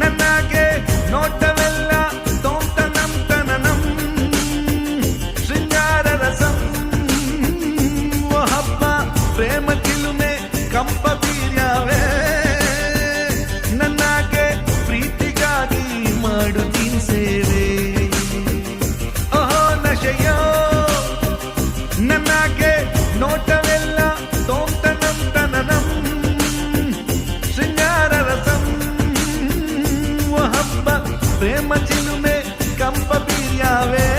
ನನ್ನಾಗೆ ನೋಟವೆಲ್ಲ ತೋಂತನಂತನಂ ಶೃಂಗಾರ ರಸಂ ಓ ಹಬ್ಬ ಪ್ರೇಮ ಕಿಲುಮೆ ಕಂಪ ಬೀರ್ಯವೇ ನನಗೆ ಪ್ರೀತಿಗಾಗಿ ಮಾಡುತ್ತೀನಿ ಸೇವೆ ಓಹೋ ನಶೆಯೋ ನನ್ನಾಗೆ ನೋಟವೆಲ್ಲ ప్రేమ చిలుమే కంప తీయావే